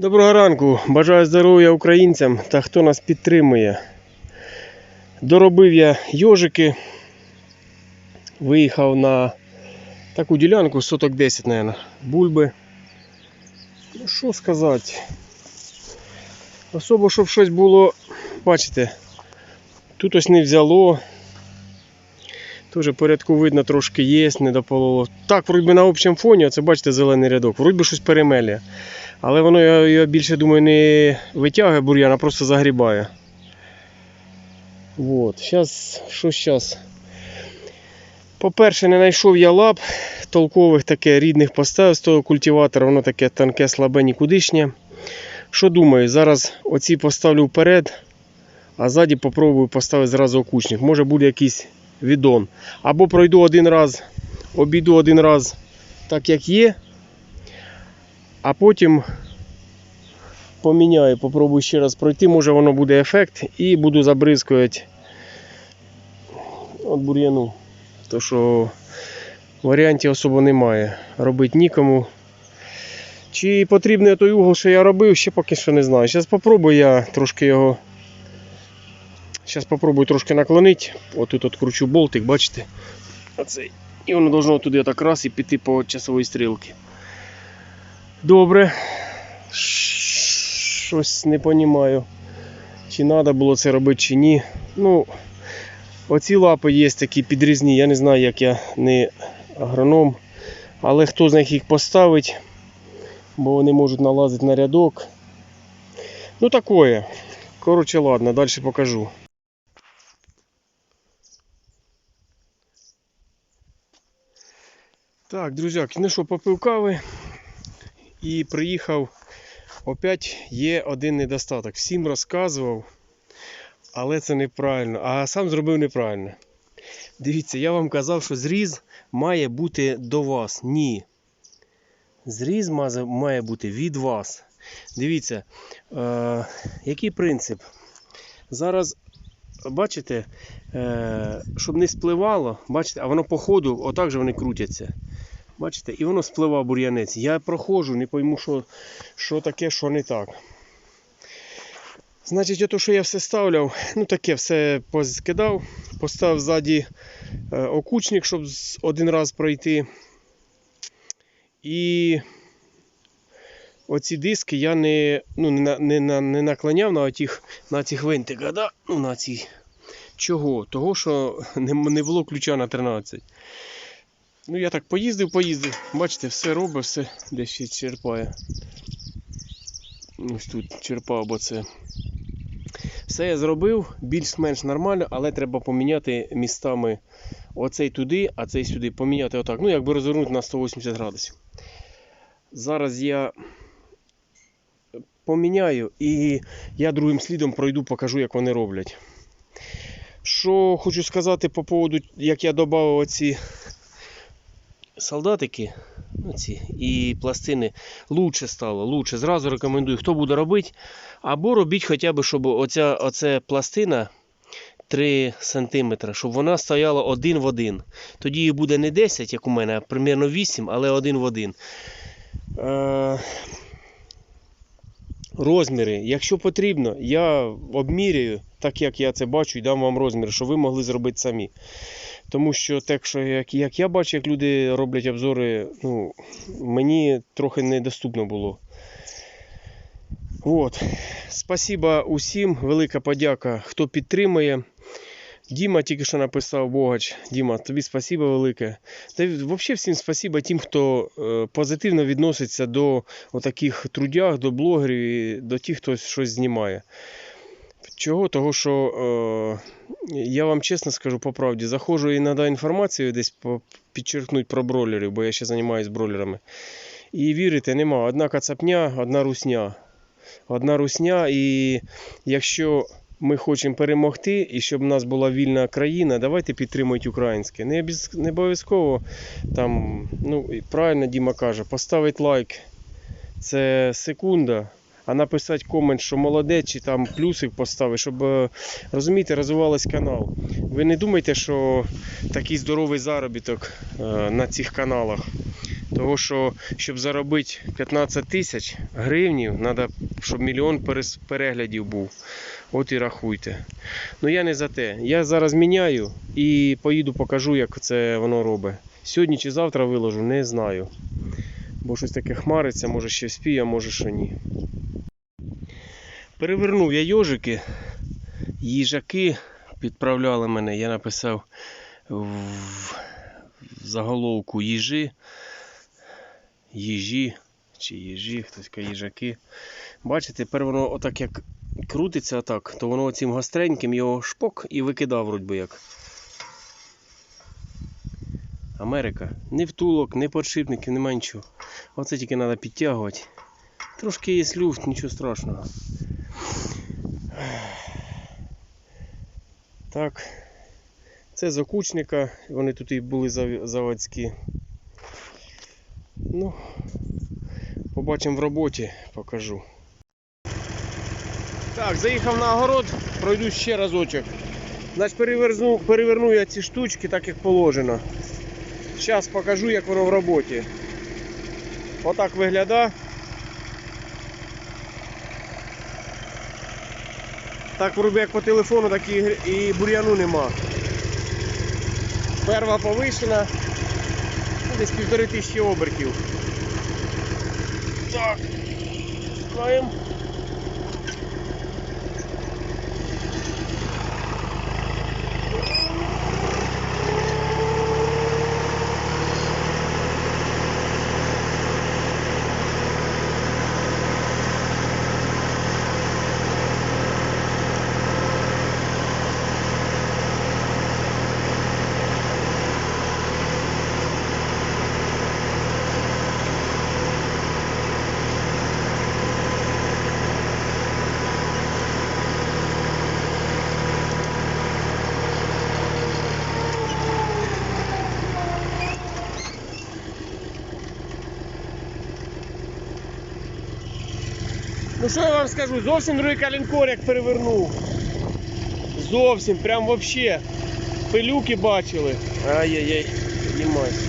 Доброго ранку, бажаю здоров'я українцям та хто нас підтримує. Доробив я йожики, виїхав на таку ділянку, соток 10, мабуть, бульби. Ну, що сказати? Особо, щоб щось було, бачите, тут ось не взяло. Теж порядку видно, трошки є, не допололо. Так, вроді на общому фоні, оце бачите зелений рядок, вроді щось перемелює. Але воно, я, я більше думаю, не витягує бур'ян, а просто загрібає. Вот. Сейчас, що зараз? По-перше, не знайшов я лап толкових таке рідних поставив з того культиватора, воно таке тонке, слабе, нікудишнє. Що думаю, зараз оці поставлю вперед, а ззаді попробую поставити зразу окучник. Може буде якийсь відон. Або пройду один раз, обійду один раз так, як є, а потім поміняю, попробую ще раз пройти, може воно буде ефект і буду забризкувати от бур'яну. То що варіантів особо немає. Робити нікому. Чи потрібний той угол, що я робив, ще поки що не знаю. Зараз попробую я трошки його. Зараз попробую трошки наклонити. Отут от кручу болтик, бачите? Оцей. І воно должно туди так раз і піти по часовій стрілці. Добре. Щось не розумію, чи треба було це робити, чи ні. Ну, оці лапи є такі підрізні, я не знаю, як я не агроном. Але хто з них їх поставить, бо вони можуть налазити на рядок. Ну такое. Коротше, ладно, далі покажу. Так, друзяки, ну що, попив кави і приїхав. Опять є один недостаток. Всім розказував, але це неправильно. А сам зробив неправильно. Дивіться, я вам казав, що зріз має бути до вас. Ні. Зріз має- бути від вас. Дивіться, е, який принцип? Зараз, бачите, е, щоб не спливало, бачите, а воно по ходу, отак же вони крутяться. Бачите, і воно спливав бур'янець. Я проходжу, не пойму, що, що таке, що не так. Значить, ото, що я все ставляв, ну таке все поскидав, поставив ззаді е, окучник, щоб один раз пройти. І оці диски я не, ну, не, не, не наклоняв на отіх, на цих винтиках, да? ну, на ці. Чого? Того, що не, не було ключа на 13. Ну я так поїздив, поїздив. Бачите, все робить, все десь ще черпає. Ось тут черпав, бо це. Все я зробив, більш-менш нормально, але треба поміняти містами оцей туди, а цей сюди. Поміняти отак. Ну, якби розвернути на 180 градусів. Зараз я поміняю і я другим слідом пройду, покажу, як вони роблять. Що хочу сказати по поводу, як я додав оці солдатики оці, і пластини лучше стало. Лучше. Зразу рекомендую, хто буде робити. Або робіть хоча б, щоб оця, оця пластина 3 см, щоб вона стояла один в один. Тоді її буде не 10, як у мене, а примерно 8, але один в один. Е, розміри. Якщо потрібно, я обміряю, так як я це бачу, і дам вам розміри, щоб ви могли зробити самі. Тому що так, що як, як я бачу, як люди роблять обзори, ну, мені трохи недоступно було. От. Спасибо усім, велика подяка, хто підтримує. Діма тільки що написав Богач. Діма, тобі спасибо велике. Та взагалі всім спасибо тим, хто е, позитивно відноситься до таких трудях, до блогерів, і до тих, хто щось знімає. Чого? Того, що е, я вам чесно скажу по правді, заходжу іноді інформацію десь підчеркнуть про бройлерів, бо я ще займаюся бройлерами. І вірите, нема. Одна кацапня, одна русня. Одна русня, і якщо ми хочемо перемогти і щоб в нас була вільна країна, давайте підтримуйте українське. Не, обов'язково там, ну правильно Діма каже, поставити лайк. Це секунда. А написати комент, що молодець, чи там плюсик поставити, щоб е, розумієте, розвивалась канал. Ви не думайте, що такий здоровий заробіток е, на цих каналах. Того, що щоб заробити 15 тисяч гривнів, треба, щоб мільйон переглядів був. От і рахуйте. Ну я не за те. Я зараз міняю і поїду покажу, як це воно робить. Сьогодні чи завтра виложу, не знаю. Бо щось таке хмариться, може ще спію, а може що ні. Перевернув я йожики, їжаки підправляли мене. Я написав в заголовку їжі. Їжі чи їжі, хтось каже їжаки. Бачите, тепер воно отак як крутиться отак, то воно цим гостреньким його шпок і викидав вроді би як. Америка. Ні втулок, ні подшипників, нема нічого. Оце тільки треба підтягувати. Трошки є люфт, нічого страшного. Так. Це з окучника, вони тут і були заводські. Ну, побачимо в роботі, покажу. Так, заїхав на огород, пройду ще разочок. Значить, переверну, переверну я ці штучки так, як положено. Зараз покажу, як воно в роботі. Отак виглядає. Так вроби як по телефону, так і, і бур'яну нема. Перва повишена. ну, Десь півтори тисячі обертів. Так. Пускаємо. Що я вам скажу, зовсім другий калінкор як перевернув. Зовсім, прям вообще. Пилюки бачили. Ай-яй-яй, піднімайся.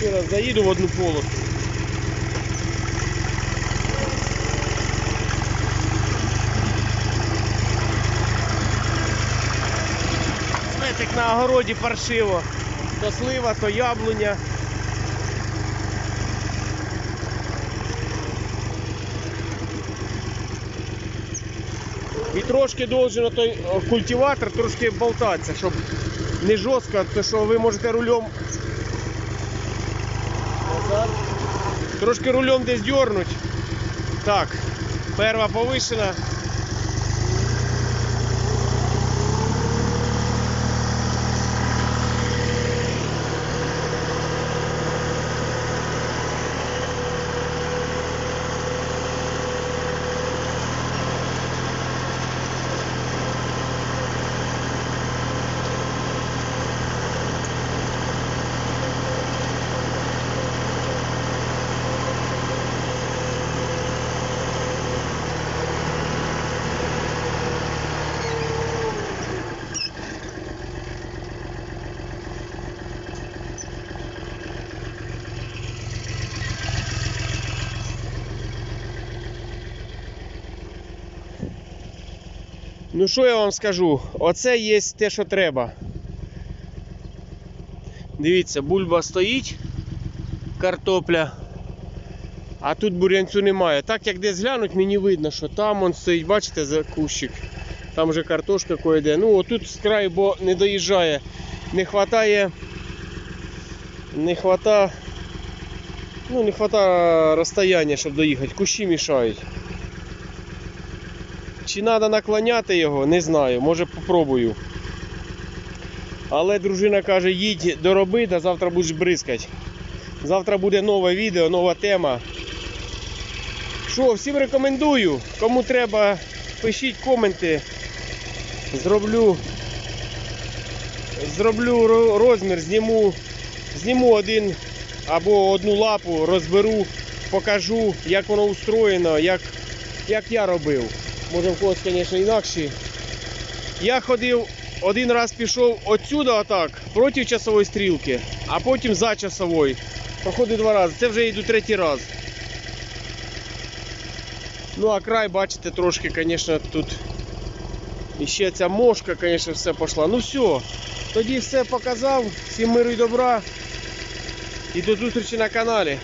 Ще раз заїду в одну полосу. Сметик на огороді паршиво. То слива, то яблуня. І трошки должен той культиватор трошки болтатися, щоб не жорстко, то що ви можете рулем. Трошки рулем десь дернуть. Так, перша повишена. Ну що я вам скажу? Оце є те, що треба. Дивіться, бульба стоїть, картопля. А тут бурянцю немає. Так як десь глянуть, мені видно, що там он стоїть, бачите, за кущик. Там вже картошка кое-де. Ну отут з краю, бо не доїжджає. Не хватає. Не хвата. Ну, не хватає розстояння, щоб доїхати. Кущі мішають. Чи треба наклоняти його, не знаю, може попробую. Але дружина каже, їдь дороби, та завтра будеш бризкати. Завтра буде нове відео, нова тема. Що, всім рекомендую. Кому треба, пишіть коменти. Зроблю. Зроблю розмір, зніму, зніму один або одну лапу, розберу, покажу, як воно устроєно, як, як я робив. Може в когось, звісно, інакше. Я ходив один раз пішов отсюда отак, проти часової стрілки, а потім за часовою. Проходив два рази. Це вже йду третій раз. Ну а край, бачите, трошки, звісно, тут і ще ця мошка, звісно, все пішла. Ну все, тоді все показав. Всім миру і добра. І до зустрічі на каналі.